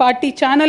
party channel